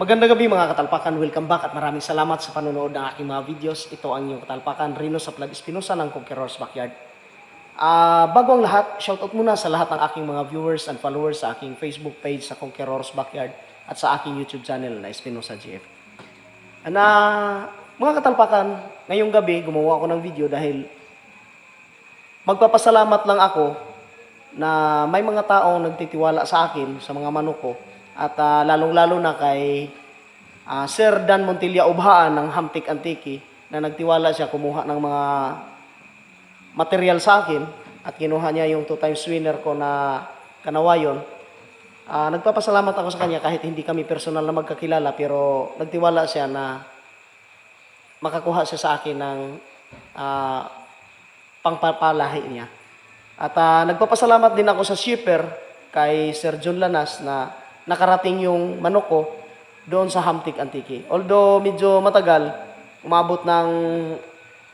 Magandang gabi mga katalpakan, welcome back at maraming salamat sa panonood ng aking mga videos. Ito ang inyong katalpakan, Rino sa Plug Espinosa ng Conqueror's Backyard. Ah, bago ang lahat, shoutout muna sa lahat ng aking mga viewers and followers sa aking Facebook page sa Conqueror's Backyard at sa aking YouTube channel na Espinosa GF. Na mga katalpakan, ngayong gabi gumawa ako ng video dahil magpapasalamat lang ako na may mga taong nagtitiwala sa akin sa mga manok ko at ah, lalong-lalo na kay ah, Sir Dan Montilla Ubhaan ng Hamtik Antiki na nagtiwala siya kumuha ng mga material sa akin at kinuha niya yung two times winner ko na kanawayon. Ah, nagpapasalamat ako sa kanya kahit hindi kami personal na magkakilala pero nagtiwala siya na makakuha siya sa akin ng ah, pangpapalahi niya. At ah, nagpapasalamat din ako sa shipper kay Sir John Lanas na nakarating yung manok ko doon sa Hamtik Antiki. Although medyo matagal, umabot ng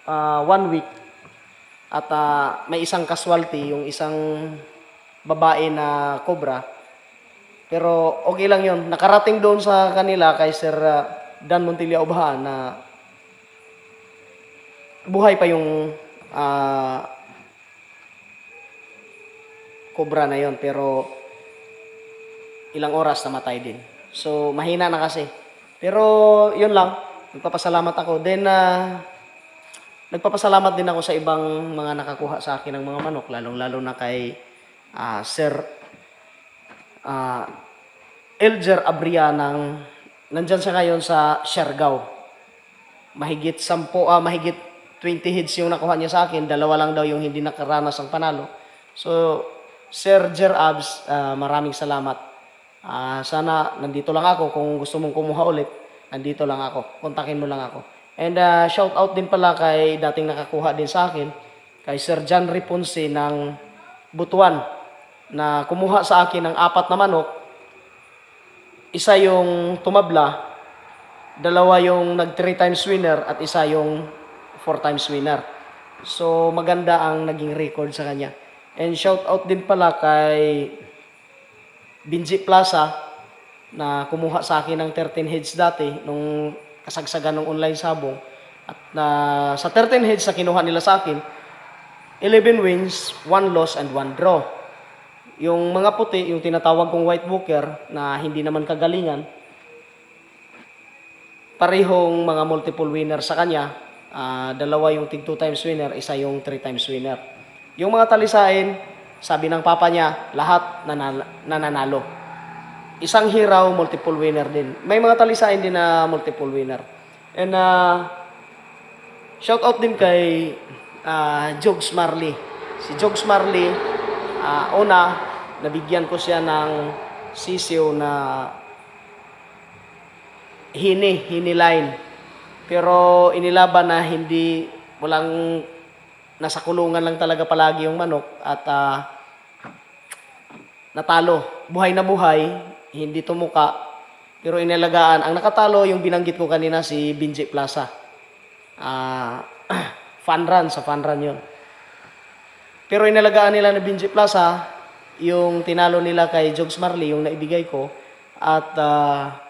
ah, one week at ah, may isang casualty, yung isang babae na cobra. Pero okay lang yun. Nakarating doon sa kanila kay Sir ah, Dan Montilla Ubahan na buhay pa yung ah, cobra na yon pero ilang oras namatay din. So mahina na kasi. Pero yun lang, nagpapasalamat ako. Then ah, nagpapasalamat din ako sa ibang mga nakakuha sa akin ng mga manok, lalong-lalo na kay ah, Sir ah, Elger Abria ng nandyan siya ngayon sa Siargao. Mahigit 10 ah, mahigit 20 heads yung nakuha niya sa akin, dalawa lang daw yung hindi nakaranas ng panalo. So, Sir Jer Abs, ah, maraming salamat. Ah, sana nandito lang ako kung gusto mong kumuha ulit. Nandito lang ako. Kontakin mo lang ako. And ah, shout out din pala kay dating nakakuha din sa akin, kay Sir John Riponce ng Butuan na kumuha sa akin ng apat na manok. Isa yung tumabla, dalawa yung nag three times winner at isa yung four times winner. So maganda ang naging record sa kanya. And shout out din pala kay Binji Plaza na kumuha sa akin ng 13 heads dati nung kasagsagan ng online sabong. At na sa 13 heads na kinuha nila sa akin, 11 wins, 1 loss, and 1 draw. Yung mga puti, yung tinatawag kong white booker na hindi naman kagalingan, parehong mga multiple winner sa kanya. Ah, dalawa yung tig 2 times winner, isa yung 3 times winner. Yung mga talisain, sabi ng papa niya, lahat nanal- nananalo. Isang hiraw, multiple winner din. May mga talisain din na multiple winner. And uh, shout out din kay uh, Jogs Marley. Si Jogs Marley, ah, una, nabigyan ko siya ng sisiw na hini, hini line. Pero inilaban na hindi, walang nasa kulungan lang talaga palagi yung manok at ah, natalo. Buhay na buhay, hindi tumuka. Pero inalagaan. Ang nakatalo, yung binanggit ko kanina, si Binji Plaza. Ah, fun run, sa fun run yun. Pero inalagaan nila na Binji Plaza, yung tinalo nila kay Jogs Marley, yung naibigay ko, at ah,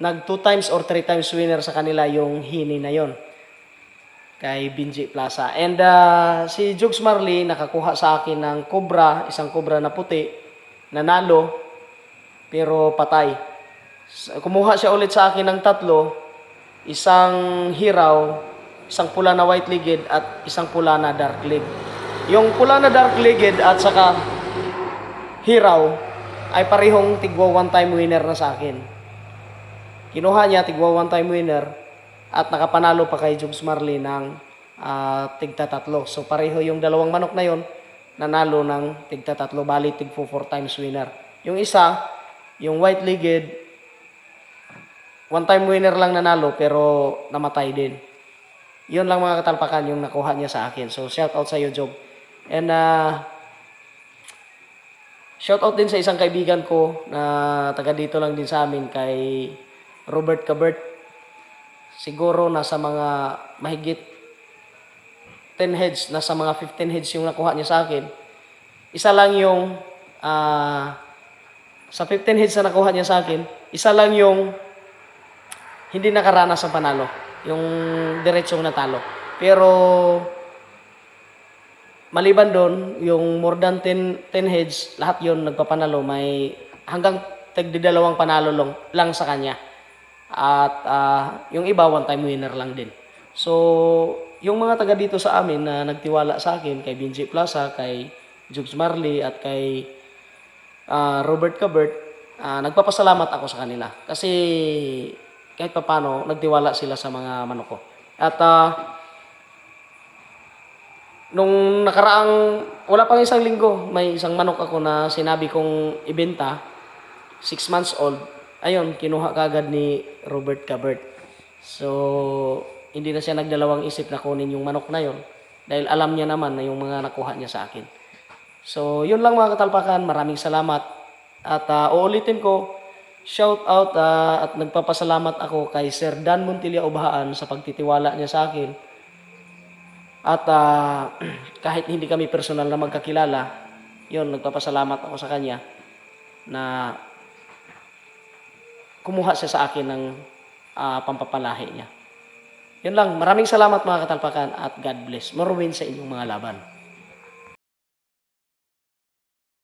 nag two times or three times winner sa kanila yung hini na yon kay Binji Plaza. And ah, si Jogs Marley nakakuha sa akin ng cobra, isang cobra na puti, nanalo, pero patay. Kumuha siya ulit sa akin ng tatlo, isang hiraw, isang pula na white-legged at isang pula na dark-leg. Yung pula na dark-legged at saka hiraw ay parehong tigwa one-time winner na sa akin. Kinuha niya tigwa one-time winner at nakapanalo pa kay Jugs Marley ng ah, tigta tatlo. So pareho yung dalawang manok na yon nanalo ng tigta tatlo, bali tig four times winner. Yung isa, yung white-legged, one-time winner lang nanalo pero namatay din. Yun lang mga katalpakan yung nakuha niya sa akin. So shout out sa iyo, Job. And uh, shout out din sa isang kaibigan ko na taga dito lang din sa amin kay Robert Cabert. Siguro nasa mga mahigit 10 heads, nasa mga 15 heads yung nakuha niya sa akin. Isa lang yung ah, sa 15 heads na nakuha niya sa akin, isa lang yung hindi nakaranas ng panalo. Yung diretsong natalo. Pero maliban doon, yung more than 10, 10 heads, lahat yon nagpapanalo. May hanggang tagdidalawang panalo lang, lang sa kanya. At ah, yung iba, one-time winner lang din. So, yung mga taga dito sa amin na nagtiwala sa akin, kay Binji Plaza, kay Jugs Marley, at kay ah, Robert Cabert, ah, nagpapasalamat ako sa kanila. Kasi kahit papano, nagtiwala sila sa mga manok ko. At ah, nung nakaraang, wala pang isang linggo, may isang manok ako na sinabi kong ibenta, 6 months old. Ayun, kinuha kagad ni Robert Cabert. So, hindi na siya nagdalawang isip na kunin yung manok na yon dahil alam niya naman na yung mga nakuha niya sa akin. So, yun lang mga katalpakan. Maraming salamat. At ah, uulitin ko, shout out ah, at nagpapasalamat ako kay Sir Dan Montilla Ubahaan sa pagtitiwala niya sa akin. At ah, kahit hindi kami personal na magkakilala, yun, nagpapasalamat ako sa kanya na kumuha siya sa akin ng ah, pampapalahi niya. Yun lang, maraming salamat mga katalpakan at God bless. More win sa inyong mga laban.